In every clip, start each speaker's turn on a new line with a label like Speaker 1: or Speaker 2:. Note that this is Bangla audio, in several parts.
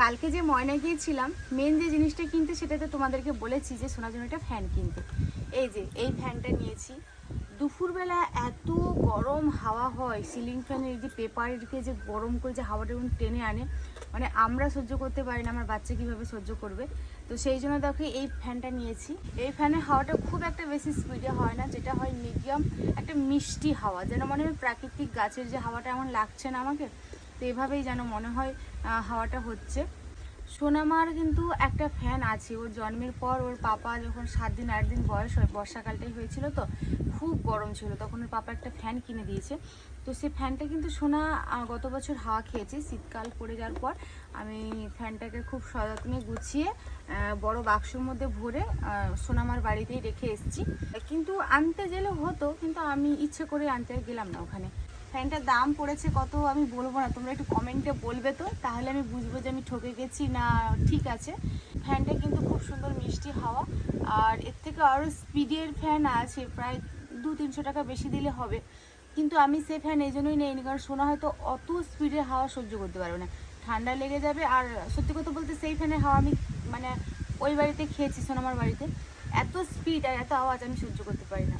Speaker 1: কালকে যে ময়না গিয়েছিলাম মেন যে জিনিসটা কিনতে সেটাতে তোমাদেরকে বলেছি যে সোনার জন্য একটা ফ্যান কিনতে। এই যে, এই ফ্যানটা নিয়েছি। দুপুরবেলা এত গরম হাওয়া হয় সিলিং ফ্যানের যে পেপারকে যে গরম করে যে হাওয়াটা এরকম টেনে আনে মানে আমরা সহ্য করতে পারি না, আমার বাচ্চা কীভাবে সহ্য করবে? তো সেই জন্য দেখো এই ফ্যানটা নিয়েছি। এই ফ্যানের হাওয়াটা খুব একটা বেশি স্পিডে হয় না, যেটা হয় মিডিয়াম একটা মিষ্টি হাওয়া, যেন মনে হয় প্রাকৃতিক গাছের যে হাওয়াটা এমন লাগছে না আমাকে তো এভাবেই যেন মনে হয় হাওয়াটা হচ্ছে। সোনামার কিন্তু একটা ফ্যান আছে, ওর জন্মের পর ওর পাপা যখন সাত দিন, আট দিন বয়স হয়, বর্ষাকালটাই হয়েছিল তো, খুব গরম ছিল, তখন ওর পাপা একটা ফ্যান কিনে দিয়েছে। তো সেই ফ্যানটা কিন্তু সোনা গত বছর হাওয়া খেয়েছে, শীতকাল পড়ে যাওয়ার পর আমি ফ্যানটাকে খুব সযত্নে গুছিয়ে বড় বাক্সর মধ্যে ভরে সোনামার বাড়িতেই রেখে এসেছি। কিন্তু আনতে গেলে হতো, কিন্তু আমি ইচ্ছে করে আনতে গেলাম না ওখানে। ফ্যানটার দাম পড়েছে কত আমি বলব না, তোমরা একটু কমেন্টে বলবে তো, তাহলে আমি বুঝব যে আমি ঠকে গেছি না ঠিক আছে। ফ্যানটা কিন্তু খুব সুন্দর মিষ্টি হাওয়া, আর এর থেকে আরও স্পিডের ফ্যান আছে, প্রায় দু তিনশো টাকা বেশি দিলে হবে। কিন্তু আমি সে ফ্যান এই জন্যই নেইনি, কারণ শোনা হয়তো অত স্পিডের হাওয়া সহ্য করতে পারবে না। ঠান্ডা লেগে যাবে, আর সত্যি কথা বলতে সেই ফ্যানের হাওয়া আমি মানে ওই বাড়িতে খেয়েছি, সোনামার বাড়িতে। এত স্পিড আর এত আওয়াজ আমি সহ্য করতে পারি না।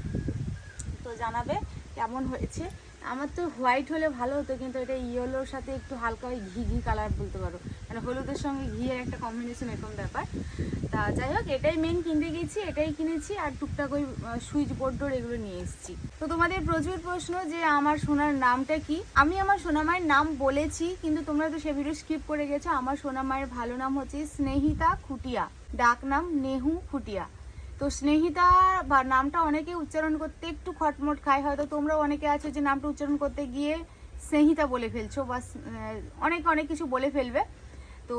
Speaker 1: তো জানাবে কেমন হয়েছে। আমার তো হোয়াইট হলে ভালো হতো, কিন্তু এটা ইয়েলোর সাথে একটু হালকা ওই ঘি ঘি কালার বলতে পারো। মানে হলুদের সঙ্গে ঘিয়ের একটা কম্বিনেশন এরকম ব্যাপার। তা যাই হোক, এটাই মেন কিনতে গেছি, এটাই কিনেছি আর টুকটাক ওই সুইচ বোর্ড এগুলো নিয়ে এসেছি। তো তোমাদের প্রচুর প্রশ্ন যে আমার সোনার নামটা কি? আমি আমার সোনামায়ের নাম বলেছি, কিন্তু তোমরা তো সে ভিডিও স্কিপ করে গেছো। আমার সোনামায়ের ভালো নাম হচ্ছে স্নেহিতা খুটিয়া। ডাক নাম নেহু খুটিয়া। তো স্নেহিতা বা নামটা অনেকে উচ্চারণ করতে একটু খটমট খায়। হয়তো তোমরাও অনেকে আছো যে নামটা উচ্চারণ করতে গিয়ে স্নেহিতা বলে ফেলছো বা অনেক অনেক কিছু বলে ফেলবে। তো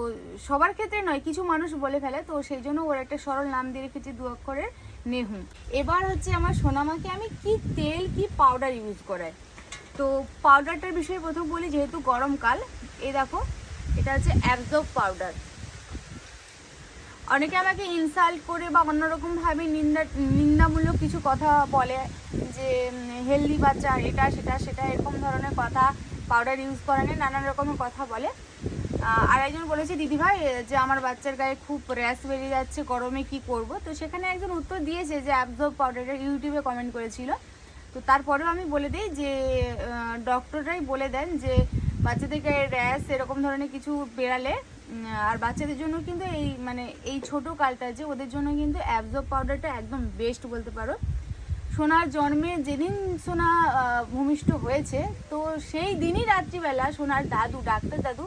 Speaker 1: সবার ক্ষেত্রে নয়, কিছু মানুষ বলে ফেলে। তো সেই জন্য ওর একটা সরল নাম দিয়ে রেখেছি দু অক্ষরের নেহু এবার হচ্ছে আমার সোনামাকে আমি কি তেল, কি পাউডার ইউজ করাই? তো পাউডারটার বিষয়ে প্রথম বলি, যেহেতু গরমকাল, এই দেখো, এটা হচ্ছে অ্যাবজর্ব পাউডার অনেকে আমাকে ইনসাল্ট করে বা অন্যরকমভাবে নিন্দা নিন্দামূলক কিছু কথা বলে যে হেলদি বাচ্চা এটা সেটা সেটা এরকম ধরনের কথা পাউডার ইউজ করা নেই নানান রকমের কথা বলে। আর একজন বলেছে দিদিভাই যে আমার বাচ্চার গায়ে খুব র্যাশ বেরিয়ে যাচ্ছে গরমে কি করব? তো সেখানে একজন উত্তর দিয়েছে যে অ্যাবজর্ব পাউডারটা ইউটিউবে কমেন্ট করেছিল। তো তারপরেও আমি বলে দিই যে ডক্টররাই বলে দেন যে বাচ্চাদের গায়ে র্যাশ এরকম ধরনের কিছু উম, আর বাচ্চাদের জন্য কিন্তু এই মানে এই ছোট কালটা যে ওদের জন্য কিন্তু অ্যাবজর্ব পাউডারটা একদম বেস্ট বলতে পারো। সোনার জন্মে যেদিন সোনা ভূমিষ্ঠ হয়েছে, তো সেই দিনই রাত্রিবেলা সোনার দাদু, ডাক্তার দাদু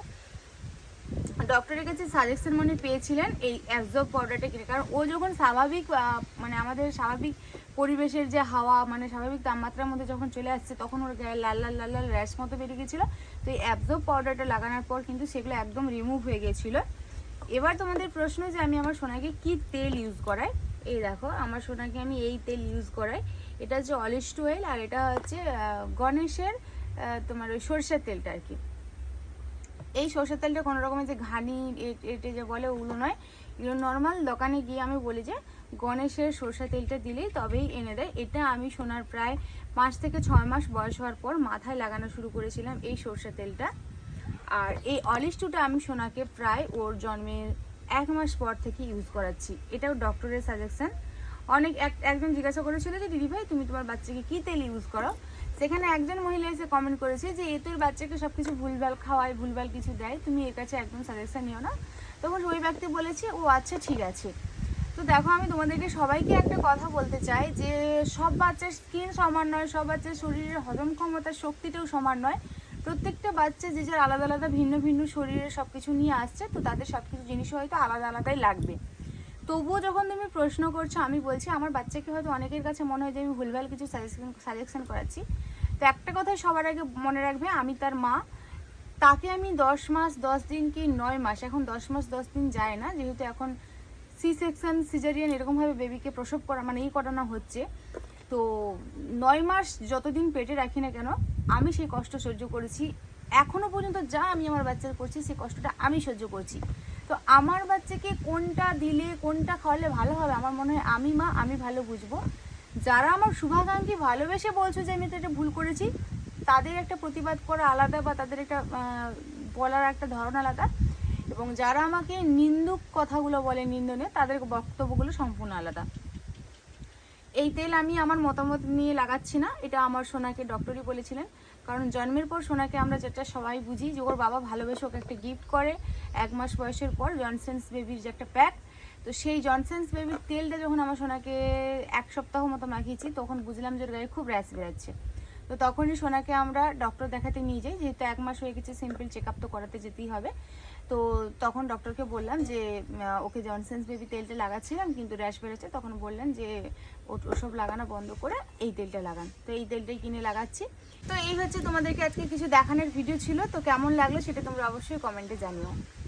Speaker 1: ডক্টরের কাছে সাজেশন মনে পেয়েছিলেন এই অ্যাবজর্ব পাউডারটা কিনে। কারণ ও যখন স্বাভাবিক মানে আমাদের স্বাভাবিক পরিবেশের যে হাওয়া মানে স্বাভাবিক তাপমাত্রার মধ্যে যখন চলে আসছে, তখন ওর গায়ে লাল লাল লাল লাল র্যাশ মতো বেরিয়ে গেছিল। তো এই অ্যাবজর্ব পাউডারটা লাগানোর পর কিন্তু সেগুলো একদম রিমুভ হয়ে গেছিল। এবার তোমাদের প্রশ্ন যে আমি আমার সোনাকে কি তেল ইউজ করাই? এই দেখো, আমার সোনাকে আমি এই তেল ইউজ করাই। এটা হচ্ছে অলিস্ট অয়েল আর এটা হচ্ছে গণেশের তোমার ওই সরষের তেলটা আর কি। এই সরষের তেলটা কোনো রকমের যে ঘানি এটে যে বলে ওগুলো নয়। এগুলো নর্মাল দোকানে গিয়ে আমি বলি যে, গণেশের সরষের তেলটা দিলেই তবেই এনে দেয়। এটা আমি সোনার প্রায় পাঁচ থেকে ছয় মাস বয়স হওয়ার পর মাথায় লাগানো শুরু করেছিলাম এই সরষের তেলটা। আর এই অলিস্টুটা আমি সোনাকে প্রায় ওর জন্মের এক মাস পর থেকে ইউজ করাচ্ছি। এটাও ডক্টরের সাজেশন অনেক এক- একজন জিজ্ঞাসা করেছিল যে, দিদি ভাই, তুমি তোমার বাচ্চাকে কী তেল ইউজ করো? সেখানে একজন মহিলা এসে কমেন্ট করেছে যে, এ তোর বাচ্চাকে সব কিছু ভুলভাল খাওয়ায়, ভুলভাল কিছু দেয়, তুমি এর কাছে একদম সাজেশন নিও না। তখন ওই ব্যক্তি বলেছে, ও আচ্ছা ঠিক আছে। তো দেখো, আমি তোমাদেরকে সবাইকে একটা কথা বলতে চাই যে, সব বাচ্চার স্কিন সমান নয়, সব বাচ্চার শরীরের হজম ক্ষমতার শক্তিটাও সমান নয়। প্রত্যেকটা বাচ্চা যে যার আলাদা আলাদা, ভিন্ন ভিন্ন শরীরের সব কিছু নিয়ে আসছে, তো তাদের সব কিছু জিনিস হয়তো আলাদা, আলাদাই লাগবে। তবুও যখন তুমি প্রশ্ন করছ, আমি বলছি, আমার বাচ্চাকে হয়তো অনেকের কাছে মনে হয় যে আমি ভুলভাল কিছু সাজেশন সাজেশন করাচ্ছি। তো একটা কথাই সবার আগে মনে রাখবে, আমি তার মা। তাকে আমি দশ মাস, দশ দিন কি নয় মাস, এখন দশ মাস, দশ দিন যায় না, যেহেতু এখন সি সেকশন সিজারিয়ান এরকমভাবে বেবিকে প্রসব করা মানে এই করানো হচ্ছে। তো নয় মাস যতদিন পেটে রাখি না কেন, আমি সেই কষ্ট সহ্য করেছি। এখনও পর্যন্ত যা আমি আমার বাচ্চার করছি, সেই কষ্টটা আমি সহ্য করছি। তো আমার বাচ্চাকে কোনটা দিলে, কোনটা খাওয়ালে ভালো হবে? আমার মনে হয় আমি মা, আমি ভালো বুঝব। যারা আমার শুভাকাঙ্ক্ষী ভালোবেসে বলছো যে আমি তো এটা ভুল করেছি, তাদের একটা প্রতিবাদ করা আলাদা বা তাদের একটা বলার একটা ধরন আলাদা। এবং যারা আমাকে নিন্দুক কথাগুলো বলে নিন্দনে তাদের বক্তব্যগুলো সম্পূর্ণ আলাদা। এই তেল আমি আমার মতামত নিয়ে লাগাচ্ছি না। এটা আমার সোনাকে ডক্টরই বলেছিলেন। কারণ জন্মের পর সোনাকে আমরা যেটা সবাই বুঝি যে ওর বাবা ভালোবেসে ওকে একটা গিফট করে এক মাস বয়সের পর জনসেন্স বেবির যে একটা প্যাক তো সেই জনসেন্স বেবির তেলটা যখন আমার সোনাকে এক সপ্তাহ মতো মাখিয়েছি, তখন বুঝলাম যে ওর গায়ে খুব র্যাশ বেরাচ্ছে। তো তখনই সোনাকে আমরা ডক্টর দেখাতে নিয়ে যাই, যেহেতু এক মাস হয়ে গেছে সিম্পল চেক আপ তো করাতে যেতেই হবে। তো তখন ডক্টরকে বললাম যে ওকে জনসেন্স বেবি তেলটা লাগাচ্ছিলাম, কিন্তু র্যাশ বেড়েছে তখন বললেন যে ওসব লাগানো বন্ধ করে এই তেলটা লাগান। তো এই তেলটাই কিনে লাগাচ্ছি। তো এই হচ্ছে তোমাদেরকে আজকে কিছু দেখানোর ভিডিও ছিল। তো কেমন লাগল সেটা তোমরা অবশ্যই কমেন্টে জানিও।